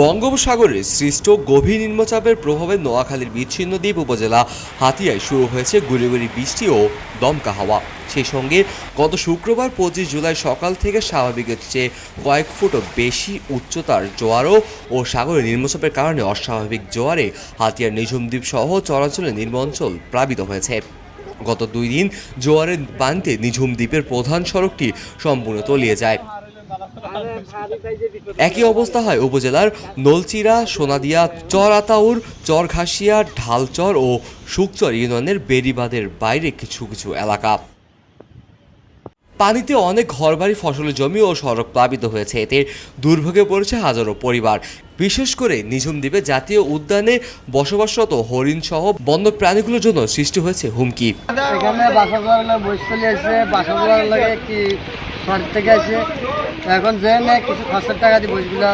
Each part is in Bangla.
বঙ্গোপসাগরে সৃষ্ট গভীর নিম্নচাপের প্রভাবে নোয়াখালীর বিচ্ছিন্ন দ্বীপ উপজেলা হাতিয়ায় শুরু হয়েছে গুড়ি বৃষ্টি ও দমকা হাওয়া। সেই সঙ্গে গত শুক্রবার পঁচিশ জুলাই সকাল থেকে স্বাভাবিকের চেয়ে কয়েক ফুটও বেশি উচ্চতার জোয়ারও ও সাগরের নিম্নচাপের কারণে অস্বাভাবিক জোয়ারে হাতিয়ার নিঝুম দ্বীপ সহ চরাচলে নিম্নাঞ্চল প্লাবিত হয়েছে। গত দুই দিন জোয়ারের পানিতে নিঝুম দ্বীপের প্রধান সড়কটি সম্পূর্ণ তলিয়ে যায়। একই অবস্থা হয় উপজেলার নলচিরা, সোনাদিয়া চর আতাউর চরঘাসিয়া, ঢালচর ও শুকচর ইউনিয়নের বেড়িবাঁধের বাইরে কিছু কিছু এলাকা। পানিতে অনেক ঘরবাড়ি, ফসলের জমি ও সড়ক প্লাবিত হয়েছে। এতে দুর্ভোগে পড়েছে হাজারো পরিবার। বিশেষ করে নিঝুম দ্বীপে জাতীয় উদ্যানে বসবাসরত হরিণ সহ বন্য প্রাণীগুলোর জন্য সৃষ্টি হয়েছে হুমকি। এখানে বাসা বাসা লাগে কি থেকে এখন যে না কিছু খরচের টাকা দিয়ে বইগুলা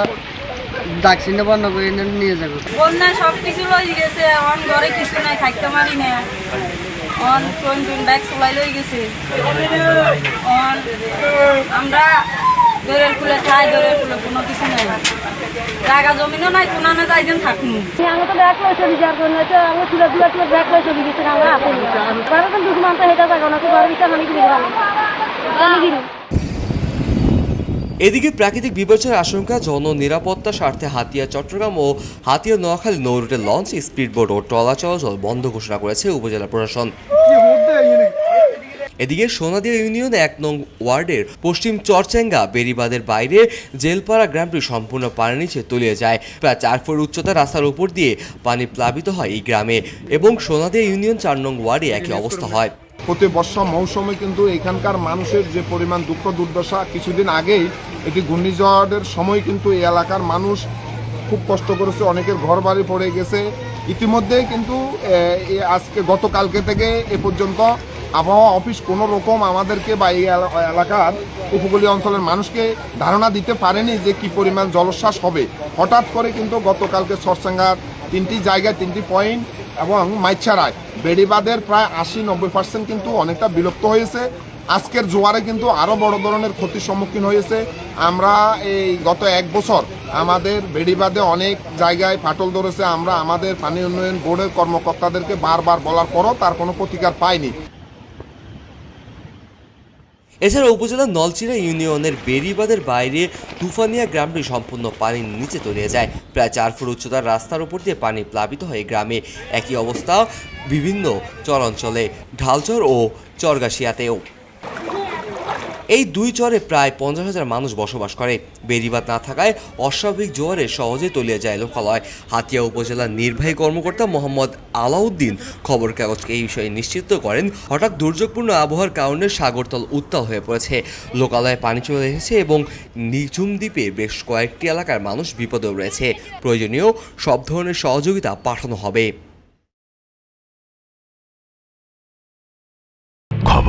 ডাকছিনে বন্ধ করে এনে নিয়ে যাব। বন্যা সব কিছু লই গেছে অন ঘরে কিছু নাই থাকতে পারি না। অন টুন টুন ব্যাগ চলাই লই গেছে। অন আমরা দরের ফুলে খাই দরের ফুলে কোনো কিছু নাই। জায়গা জমিনও নাই কোনো না যাইজন থাকুন। আমি তো ব্যাগ যার জন্য তো আমি তুলে তুলে তুলে ব্যাগ ছবি দিতে আমরা আসেনি কারণ তো দুঃখ মানতে হেঁটে না তো দিন এদিকে প্রাকৃতিক বিপর্যয়ের আশঙ্কা, জননিরাপত্তা স্বার্থে হাতিয়া, চট্টগ্রাম ও হাতিয়া নোয়াখালী নৌরুটের লঞ্চ, স্পিডবোট ও ট্রলার চলাচল বন্ধ ঘোষণা করেছে উপজেলা প্রশাসন। এদিকে সোনাদিয়া ইউনিয়ন এক নং ওয়ার্ডের পশ্চিম চরচেঙ্গা বেরিবাদের বাইরে জেলপাড়া গ্রামটি সম্পূর্ণ পানির নিচে তলিয়ে যায়। প্রায় চার ফুট উচ্চতা রাস্তার উপর দিয়ে পানি প্লাবিত হয় এই গ্রামে এবং সোনাদিয়া ইউনিয়ন চার নং ওয়ার্ডে একই অবস্থা হয়। প্রতি বর্ষা মৌসুমে কিন্তু এখানকার মানুষের যে পরিমাণ দুঃখ দুর্দশা, কিছুদিন আগেই এটি ঘূর্ণিঝড়ের সময় কিন্তু এই এলাকার মানুষ খুব কষ্ট করেছে, অনেকের ঘর বাড়ি পড়ে গেছে। ইতিমধ্যে কিন্তু আজকে গতকালকে থেকে এ পর্যন্ত আবহাওয়া অফিস কোনো রকম আমাদেরকে বা এই এলা- এলাকার উপকূলীয় অঞ্চলের মানুষকে ধারণা দিতে পারেনি যে কি পরিমাণ জলোচ্ছ্বাস হবে। হঠাৎ করে কিন্তু গতকালকে সরসাঙ্গার তিনটি জায়গায় তিনটি পয়েন্ট এবং মাইছারায় বেড়িবাদের প্রায় আশি, নব্বই পার্সেন্ট কিন্তু অনেকটা বিলুপ্ত হয়েছে। আজকের জোয়ারে কিন্তু আরও বড় ধরনের ক্ষতির সম্মুখীন হয়েছে। আমরা এই গত এক বছর আমাদের বেড়িবাদে অনেক জায়গায় ফাটল ধরেছে। আমরা আমাদের পানি উন্নয়ন বোর্ডের কর্মকর্তাদেরকে বারবার বলার পরও তার কোনো প্রতিকার পাইনি। এছাড়া উপজেলার নলচিরা ইউনিয়নের বেরিবাদের বাইরে তুফানিয়া গ্রামটি সম্পূর্ণ পানির নিচে তলিয়ে যায়। প্রায় চার ফুট উচ্চতার রাস্তার উপর দিয়ে পানি প্লাবিত হয় গ্রামে। একই অবস্থা বিভিন্ন চরাঞ্চলে ঢালচর ও চরগাছিয়াতেও। এই দুই চরে প্রায় পঞ্চাশ হাজার মানুষ বসবাস করে। বেরিবাদ না থাকায় অস্বাভাবিক জোয়ারে সহজে তলিয়ে যায় লোকালয়। হাতিয়া উপজেলার নির্বাহী কর্মকর্তা মোহাম্মদ আলাউদ্দিন খবর কাগজকে এই বিষয়ে নিশ্চিত করেন, হঠাৎ দুর্যোগপূর্ণ আবহাওয়ার কারণে সাগরতল উত্তাল হয়ে পড়েছে। লোকালয়ে পানি চলে এসেছে এবং নিঝুম দ্বীপে বেশ কয়েকটি এলাকার মানুষ বিপদেও রয়েছে। প্রয়োজনীয় সব ধরনের সহযোগিতা পাঠানো হবে।